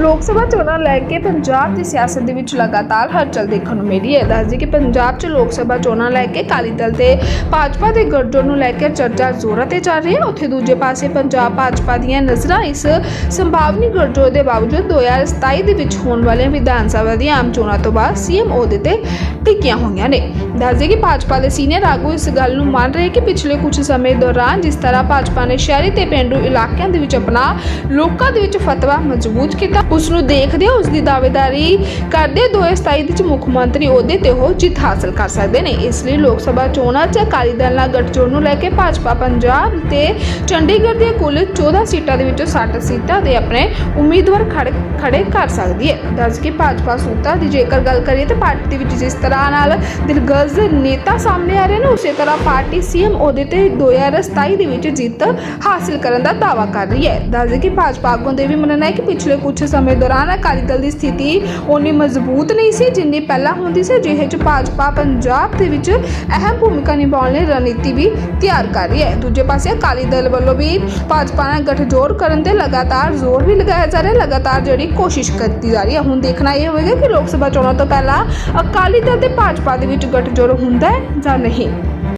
ਲੋਕ ਸਭਾ ਚੋਣਾਂ ਲੈ ਕੇ ਪੰਜਾਬ ਦੀ ਸਿਆਸਤ ਦੇ ਵਿੱਚ ਲਗਾਤਾਰ ਹਲਚਲ ਦੇਖਣ ਨੂੰ ਮਿਲੀ ਹੈ। ਦੱਸਦੀ ਕਿ ਪੰਜਾਬ 'ਚ ਲੋਕ ਸਭਾ ਚੋਣਾਂ ਲੈ ਕੇ ਅਕਾਲੀ ਦਲ ਤੇ ਭਾਜਪਾ ਦੇ ਗੱਠਜੋੜ ਨੂੰ ਲੈ ਕੇ ਚਰਚਾ ਜ਼ੋਰਾਂ ਤੇ ਚੱਲ ਰਹੀ ਹੈ। ਉੱਥੇ ਦੂਜੇ ਪਾਸੇ ਪੰਜਾਬ ਭਾਜਪਾ ਦੀਆਂ ਨਜ਼ਰਾਂ ਇਸ ਸੰਭਾਵਨੀ ਗੱਠਜੋੜ ਦੇ ਬਾਵਜੂਦ 2027 ਦੇ ਵਿੱਚ ਹੋਣ ਵਾਲੀਆਂ ਵਿਧਾਨ ਸਭਾ ਦੀਆਂ ਆਮ ਚੋਣਾਂ ਤੋਂ ਬਾਅਦ ਸੀਐਮ ਅਹੁਦੇ ਤੇ ਟਿਕੀਆਂ ਹੋਈਆਂ ਨੇ। ਦੱਸਦੇ ਕਿ ਭਾਜਪਾ ਦੇ ਸੀਨੀਅਰ ਆਗੂ ਇਸ ਗੱਲ ਨੂੰ ਮੰਨ ਰਹੇ ਕਿ ਪਿਛਲੇ ਕੁਝ ਸਮੇਂ ਦੌਰਾਨ ਜਿਸ ਤਰ੍ਹਾਂ ਭਾਜਪਾ ਨੇ ਸ਼ਹਿਰੀ ਤੇ ਪਿੰਡੂ ਇਲਾਕਿਆਂ ਦੇ ਵਿੱਚ ਆਪਣਾ ਲੋਕਾਂ ਦੇ ਵਿੱਚ ਫਤਵਾ ਮਜ਼ਬੂਤ ਕੀਤਾ ਉਸ ਨੂੰ ਦੇਖਦੇ ਉਸ ਦੀ ਦਾਅਵੇਦਾਰੀ ਕਰਦੇ 2027 ਵਿੱਚ ਮੁੱਖ ਮੰਤਰੀ ਅਹੁਦੇ ਤੇ ਉਹ ਜਿੱਤ ਹਾਸਲ ਕਰ ਸਕਦੇ ਨੇ। ਇਸ ਲਈ ਲੋਕ ਸਭਾ ਚੋਣਾਂ 'ਚ ਅਕਾਲੀ ਦਲ ਨਾਲ ਗੱਠਜੋੜ ਨੂੰ ਲੈ ਕੇ ਭਾਜਪਾ, ਪੰਜਾਬ ਤੇ ਚੰਡੀਗੜ੍ਹ ਦੀਆਂ ਕੁੱਲ 14 ਸੀਟਾਂ ਦੇ ਵਿੱਚੋਂ 60 ਸੀਟਾਂ ਦੇ ਆਪਣੇ ਉਮੀਦਵਾਰ ਖੜੇ ਖੜੇ ਕਰ ਸਕਦੀ ਹੈ। ਦੱਸ ਕੇ ਭਾਜਪਾ ਸੂਤਾ ਦੀ ਜੇਕਰ ਗੱਲ ਕਰੀਏ ਤਾਂ ਪਾਰਟੀ ਦੇ ਵਿੱਚ ਜਿਸ ਤਰ੍ਹਾਂ ਨਾਲ ਦਿਲਗਜ਼ ਨੇਤਾ ਸਾਹਮਣੇ ਆ ਰਹੇ ਨੇ, ਉਸੇ ਤਰ੍ਹਾਂ ਪਾਰਟੀ ਸੀਐਮ ਅਹੁਦੇ ਤੇ 2027 ਦੇ ਵਿੱਚ ਜਿੱਤ ਹਾਸਲ ਕਰਨ ਦਾ ਦਾਅਵਾ ਕਰ ਰਹੀ ਹੈ। ਦੱਸਦੇ ਕਿ ਭਾਜਪਾ ਆਗੂਆਂ ਦੇ ਵੀ ਮੰਨਣਾ ਹੈ ਕਿ ਪਿਛਲੇ ਕੁਝ ਸਮੇਂ ਦੌਰਾਨ ਅਕਾਲੀ ਦਲ ਦੀ ਸਥਿਤੀ ਉਨੀ ਮਜ਼ਬੂਤ ਨਹੀਂ ਸੀ, ਜਿੰਨੀ ਪਹਿਲਾਂ ਹੁੰਦੀ ਸੀ। ਜਿਹੇ ਚ ਭਾਜਪਾ ਪੰਜਾਬ ਦੇ ਵਿੱਚ ਅਹਿਮ ਭੂਮਿਕਾ ਨਿਭਾਉਣ ਲਈ ਰਣਨੀਤੀ ਵੀ ਤਿਆਰ ਕਰ ਰਹੀ ਹੈ। ਦੂਜੇ ਪਾਸੇ ਅਕਾਲੀ ਦਲ ਵੱਲੋਂ ਵੀ ਭਾਜਪਾ ਨਾਲ ਗਠਜੋੜ ਕਰਨ ਤੇ ਲਗਾਤਾਰ ਜ਼ੋਰ ਵੀ ਲਗਾਇਆ ਜਾ ਰਿਹਾ। ਲਗਾਤਾਰ ਜਿਹੜੀ ਕੋਸ਼ਿਸ਼ ਕੀਤੀ ਜਾ ਰਹੀ ਹੈ, ਹੁਣ ਦੇਖਣਾ ਇਹ ਹੋਵੇਗਾ ਕਿ ਲੋਕ ਸਭਾ ਚੋਣਾਂ ਤੋਂ ਪਹਿਲਾਂ ਅਕਾਲੀ ਦਲ ਤੇ ਭਾਜਪਾ ਦੇ ਵਿੱਚ ਗਠਜੋੜ ਹੁੰਦਾ ਹੈ ਜਾਂ ਨਹੀਂ।